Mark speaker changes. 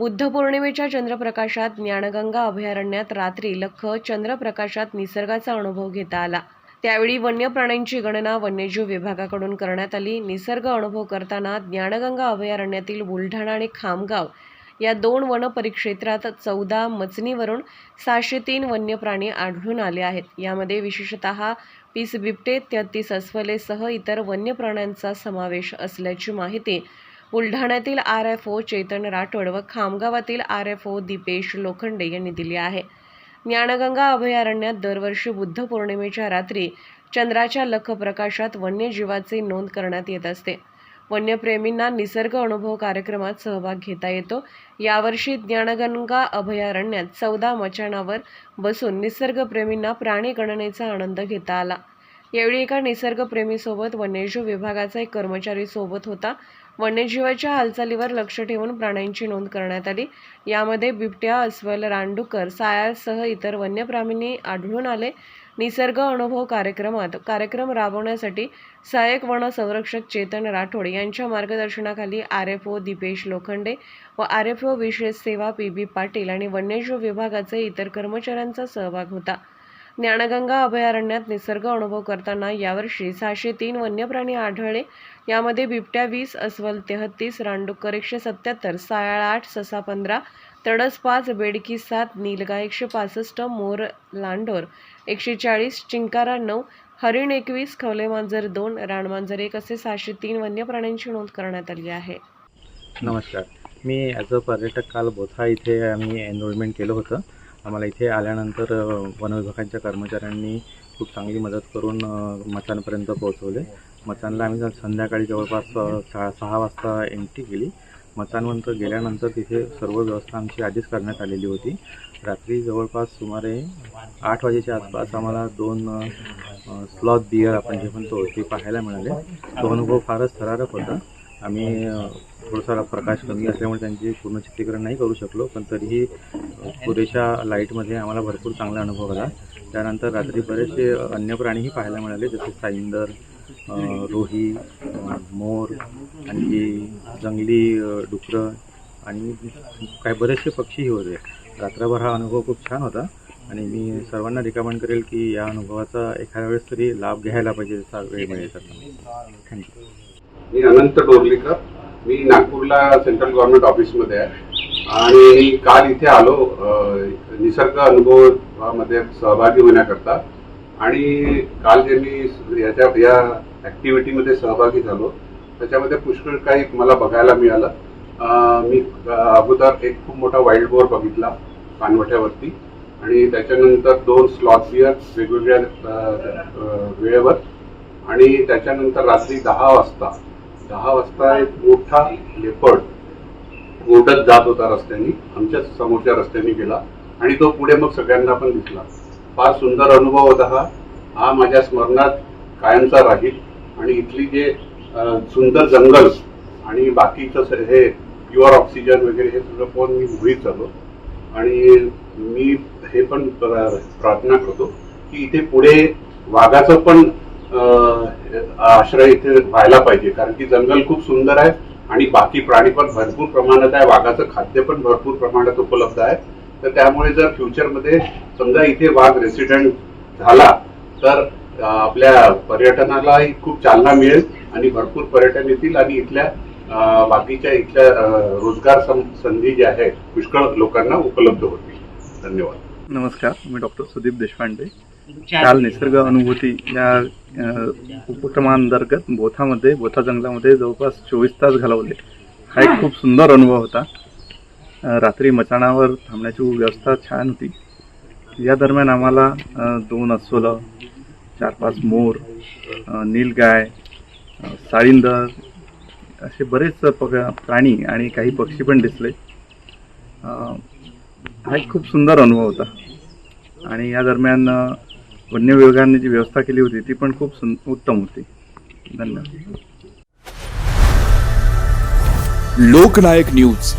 Speaker 1: बुद्ध पौर्णिमेच्या चंद्रप्रकाशात ज्ञानगंगा अभयारण्यात रात्री लख चंद्रप्रकाशात निसर्गाचा अनुभव घेता आला. त्यावेळी वन्य प्राण्यांची गणना वन्यजीव विभागाकडून करण्यात आली. निसर्ग अनुभव करताना ज्ञानगंगा अभयारण्यातील बुलढाणा आणि खामगाव या दोन वन परिक्षेत्रात चौदा मचनीवरून सहाशे तीन वन्य प्राणी आढळून आले आहेत. यामध्ये विशेषतः तीस बिबटे तेहतीस अस्वलेसह इतर वन्य प्राण्यांचा समावेश असल्याची माहिती बुलढाण्यातील R F O Chetan Rathod व खामगावातील R F O Deepesh Lokhande यांनी दिली आहे. ज्ञानगंगा अभयारण्यात दरवर्षी बुद्ध पौर्णिमेच्या रात्री चंद्राच्या लख प्रकाशात वन्यजीवाचे नोंद करण्यात येत असते. वन्यप्रेमींना निसर्ग अनुभव कार्यक्रमात सहभाग घेता येतो. यावर्षी ज्ञानगंगा अभयारण्यात चौदा मचाणावर बसून निसर्गप्रेमींना प्राणी गणनेचा आनंद घेता आला. यावेळी एका निसर्गप्रेमीसोबत वन्यजीव विभागाचा एक कर्मचारी सोबत होता. वन्यजीवाच्या हालचालीवर लक्ष ठेवून प्राण्यांची नोंद करण्यात आली. यामध्ये बिबट्या अस्वल रानडुकर सायासह इतर वन्यप्राण्यांनी आढळून आले. निसर्ग अनुभव कार्यक्रमात कार्यक्रम राबवण्यासाठी सहाय्यक वन संरक्षक चेतन राठोड यांच्या मार्गदर्शनाखाली R F O Deepesh Lokhande व आर एफ ओ विशेष सेवा पी बी पाटील आणि वन्यजीव विभागाचे इतर कर्मचाऱ्यांचा सहभाग होता. ज्ञानगंगा अभयारण्यात निसर्ग अनुभव करताना यावर्षी सहाशे तीन वन्यप्राणी आढळले. यामध्ये बिबट्या वीस अस्वल तेहत्तीस रानडुक्कर एकशे सत्याहत्तर सायाळ आठ ससा पंधरा तडस पाच बेडकी सात नीलगा एकशे पासष्ट मोर लांडोर एकशे चाळीस चिंकारा नऊ हरिण एकवीस खवले मांजर दोन रानमांजर एक असे सहाशे तीन वन्य प्राण्यांची नोंद करण्यात आली आहे.
Speaker 2: नमस्कार. मी ॲज अ पर्यटक काल बोथा इथे आम्ही एनरोलमेंट केलं होतं. आम्हाला इथे आल्यानंतर वन विभागाच्या कर्मचाऱ्यांनी खूप चांगली मदत करून मचानपर्यंत पोहोचवले. मचानला आम्ही संध्याकाळी जवळपास सहा सहा वाजता एंट्री केली. मचानवंत गेल्यानंतर तिथे सर्व व्यवस्था आमची आधीच करण्यात आलेली होती. रात्री जवळपास सुमारे आठ वाजेच्या आसपास आम्हाला दोन स्लॉथ बियर आपण जे म्हणतो ते पाहायला मिळाले. तो अनुभव फारच थरारक होता. आम्ही थोडासा प्रकाश कमी असल्यामुळे त्यांचे पूर्ण चित्रीकरण नाही करू शकलो पण तरीही पुरेशा लाईटमध्ये आम्हाला भरपूर चांगला अनुभव आला. त्यानंतर रात्री बरेचसे अन्य प्राणीही पाहायला मिळाले जसे साईंदर रोही मोर आणखी जंगली डुकरं आणि काही बरेचसे पक्षीही होते. रात्रभर हा अनुभव खूप छान होता आणि मी सर्वांना रिकमेंड करेल की या अनुभवाचा एखाद्या वेळेस तरी लाभ घ्यायला पाहिजे जसा वेळ मिळेल. थँक्यू.
Speaker 3: मी अनंत डोरलीकर मी नागपूरला सेंट्रल गव्हर्नमेंट ऑफिसमध्ये आहे. आणि काल इथे आलो. निसर्ग अनुभवामध्ये सहभागी होण्याकरता. आणि काल जे मी याच्या या ॲक्टिव्हिटीमध्ये सहभागी झालो. त्याच्यामध्ये पुष्कळ काही मला बघायला मिळालं. मी अगोदर एक खूप मोठा वाईल्ड बोर बघितला पानवठ्यावरती. आणि त्याच्यानंतर दोन स्लॉट बिअर वेगवेगळ्या वेळेवर. आणि त्याच्यानंतर रात्री दहा वाजता दहा वाजता एक मोठा लेपर्ड ओढत जात होता रस्त्याने. आमच्या समोरच्या रस्त्याने गेला आणि तो पुढे मग सगळ्यांना पण दिसला. फार सुंदर अनुभव होता हा. हा माझ्या स्मरणात कायमचा राहील. आणि इथली जे सुंदर जंगल आणि बाकीचं हे प्युअर ऑक्सिजन वगैरे हे सगळं पाहून मी मुळीत झालो आणि मी हे पण प्रार्थना करतो की इथे पुढे वाघाचं पण आश्रय इथे व्हायला पाहिजे. कारण की जंगल खूप सुंदर आहे आणि बाकी प्राणी पण भरपूर प्रमाणात आहे. वाघाचं खाद्य पण भरपूर प्रमाणात उपलब्ध आहे. तर त्यामुळे जर फ्युचरमध्ये समजा इथे वाघ रेसिडेंट झाला तर आपल्या पर्यटनालाही खूप चालना मिळेल आणि भरपूर पर्यटन येतील आणि इथल्या बाकीच्या इथल्या रोजगार सं- संधी ज्या आहेत पुष्कळ लोकांना उपलब्ध होतील. धन्यवाद.
Speaker 4: नमस्कार. मी डॉक्टर सुदीप देशपांडे. काल निसर्ग अनुभूती या उपक्रमांतर्गत बोथामध्ये बोथा जंगलामध्ये जवळपास चोवीस तास घालवले. हा एक खूप सुंदर अनुभव होता. रात्री मचाणावर थांबण्याची व्यवस्था छान होती. या दरम्यान आम्हाला दोन अस्वलं चार पाच मोर नीलगाय साळिंदर साळींदर असे बरेच पक प्राणी आणि काही पक्षी पण दिसले. हा एक खूप सुंदर अनुभव होता. आणि या दरम्यान वन्य विभागाने जी व्यवस्था केली होती ती पण खूप उत्तम होती. धन्यवाद.
Speaker 5: लोकनायक न्यूज.